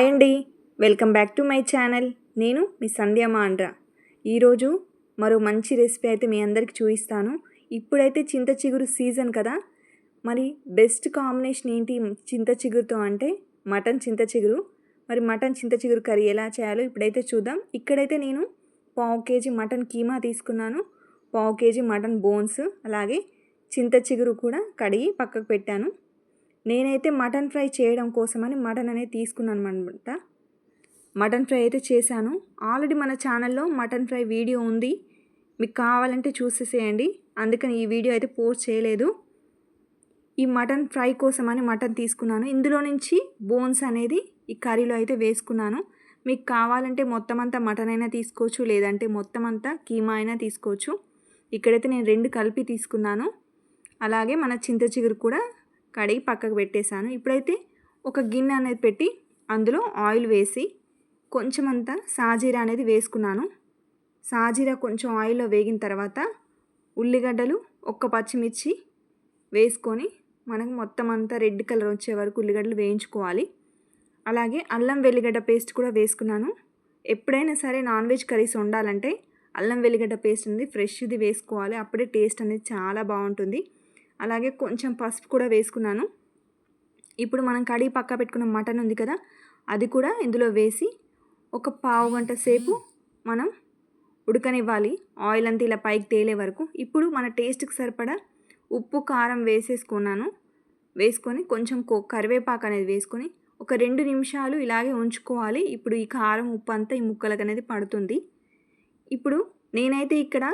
Hi అండి. Welcome back to my channel. నేను మీ సంధ్య మాండ్రా. ఈరోజు మరో మంచి రెసిపీ అయితే మీ అందరికి చూపిస్తాను. ఇప్పుడైతే చింత చిగురు సీజన్ కదా. మరి బెస్ట్ కాంబినేషన్ ఏంటి చింత చిగురుతో అంటే మటన్ చింత చిగురు. మరి మటన్ చింత చిగురు కర్రీ ఎలా చేయాలో ఇప్పుడైతే చూద్దాం. ఇక్కడైతే నేను పావు కేజీ మటన్ కీమా తీసుకున్నాను. పావు కేజీ మటన్ బోన్స్. అలాగే చింత చిగురు కూడా కడిగి పక్కకు పెట్టాను. నేనైతే మటన్ ఫ్రై చేయడం కోసమని మటన్ అనేది తీసుకున్నాను అనమాట మటన్ ఫ్రై అయితే చేశాను. ఆల్రెడీ మన ఛానల్లో మటన్ ఫ్రై వీడియో ఉంది. మీకు కావాలంటే చూసేసేయండి. అందుకని ఈ వీడియో అయితే పోస్ట్ చేయలేదు. ఈ మటన్ ఫ్రై కోసమని మటన్ తీసుకున్నాను. ఇందులో నుంచి బోన్స్ అనేది ఈ కర్రీలో అయితే వేసుకున్నాను. మీకు కావాలంటే మొత్తం అంతా మటన్ అయినా తీసుకోవచ్చు లేదంటే మొత్తం అంతా కీమా అయినా తీసుకోవచ్చు. ఇక్కడైతే నేను రెండు కలిపి తీసుకున్నాను. అలాగే మన చింత చిగురు కూడా కడిగి పక్కకు పెట్టేశాను. ఇప్పుడైతే ఒక గిన్నె అనేది పెట్టి అందులో ఆయిల్ వేసి కొంచెం అంతా సాజీరా అనేది వేసుకున్నాను. సాజీరా కొంచెం ఆయిల్లో వేగిన తర్వాత ఉల్లిగడ్డలు ఒక్క పచ్చిమిర్చి వేసుకొని మనకు మొత్తం అంతా రెడ్ కలర్ వచ్చే వరకు ఉల్లిగడ్డలు వేయించుకోవాలి. అలాగే అల్లం వెల్లిగడ్డ పేస్ట్ కూడా వేసుకున్నాను. ఎప్పుడైనా సరే నాన్ వెజ్ కర్రీస్ వండాలంటే అల్లం వెల్లిగడ్డ పేస్ట్ అనేది ఫ్రెష్ది వేసుకోవాలి. అప్పుడే టేస్ట్ అనేది చాలా బాగుంటుంది. అలాగే కొంచెం పసుపు కూడా వేసుకున్నాను. ఇప్పుడు మనం కడిగి పక్క పెట్టుకున్న మటన్ ఉంది కదా అది కూడా ఇందులో వేసి ఒక పావు గంట సేపు మనం ఉడకనివ్వాలి. ఆయిల్ అంతా ఇలా పైకి తేలే వరకు. ఇప్పుడు మన టేస్ట్కి సరిపడా ఉప్పు కారం వేసేసుకున్నాను. వేసుకొని కొంచెం కరివేపాకు అనేది వేసుకొని ఒక రెండు నిమిషాలు ఇలాగే ఉంచుకోవాలి. ఇప్పుడు ఈ కారం ఉప్పు అంతా ఈ ముక్కలకు అనేది పడుతుంది. ఇప్పుడు నేనైతే ఇక్కడ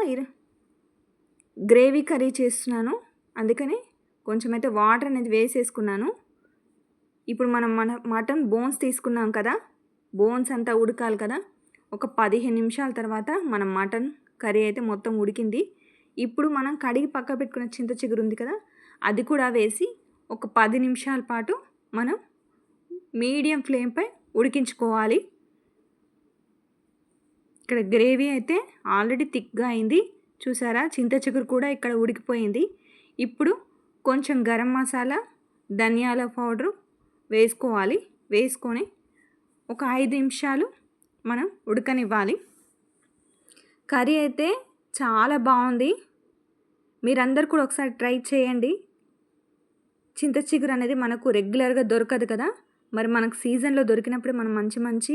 గ్రేవీ కర్రీ చేస్తున్నాను. అందుకని కొంచెం అయితే వాటర్ అనేది వేసేసుకున్నాను. ఇప్పుడు మనం మన మటన్ బోన్స్ తీసుకున్నాం కదా బోన్స్ అంతా ఉడకాలి కదా ఒక పదిహేను నిమిషాల తర్వాత మనం మటన్ కర్రీ అయితే మొత్తం ఉడికింది. ఇప్పుడు మనం కడిగి పక్క పెట్టుకున్న చింత చిగురు ఉంది కదా అది కూడా వేసి ఒక పది నిమిషాల పాటు మనం మీడియం ఫ్లేమ్పై ఉడికించుకోవాలి. ఇక్కడ గ్రేవీ అయితే ఆల్రెడీ థిక్గా అయింది. చూసారా? చింత చిగురు కూడా ఇక్కడ ఉడికిపోయింది. ఇప్పుడు కొంచెం గరం మసాలా ధనియాల పౌడరు వేసుకోవాలి. వేసుకొని ఒక ఐదు నిమిషాలు మనం ఉడకనివ్వాలి. కర్రీ అయితే చాలా బాగుంది. మీరందరు కూడా ఒకసారి ట్రై చేయండి. చింత చిగురు అనేది మనకు రెగ్యులర్గా దొరకదు కదా. మరి మనకు సీజన్లో దొరికినప్పుడు మనం మంచి మంచి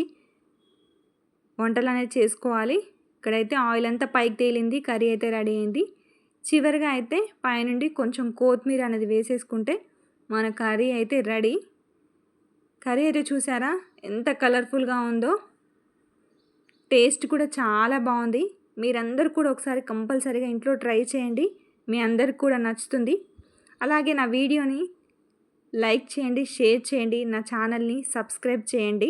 వంటలు అనేది చేసుకోవాలి. ఇక్కడైతే ఆయిల్ అంతా పైకి తేలింది. కర్రీ అయితే రెడీ అయింది. చివరిగా అయితే పైనుండి కొంచెం కొత్తిమీర అనేది వేసేసుకుంటే మన కర్రీ అయితే రెడీ. కర్రీ అయితే చూసారా? ఎంత కలర్ఫుల్గా ఉందో. టేస్ట్ కూడా చాలా బాగుంది. మీరందరూ కూడా ఒకసారి కంపల్సరీగా ఇంట్లో ట్రై చేయండి. మీ అందరికి కూడా నచ్చుతుంది. అలాగే నా వీడియోని లైక్ చేయండి షేర్ చేయండి. నా ఛానల్ని సబ్స్క్రైబ్ చేయండి.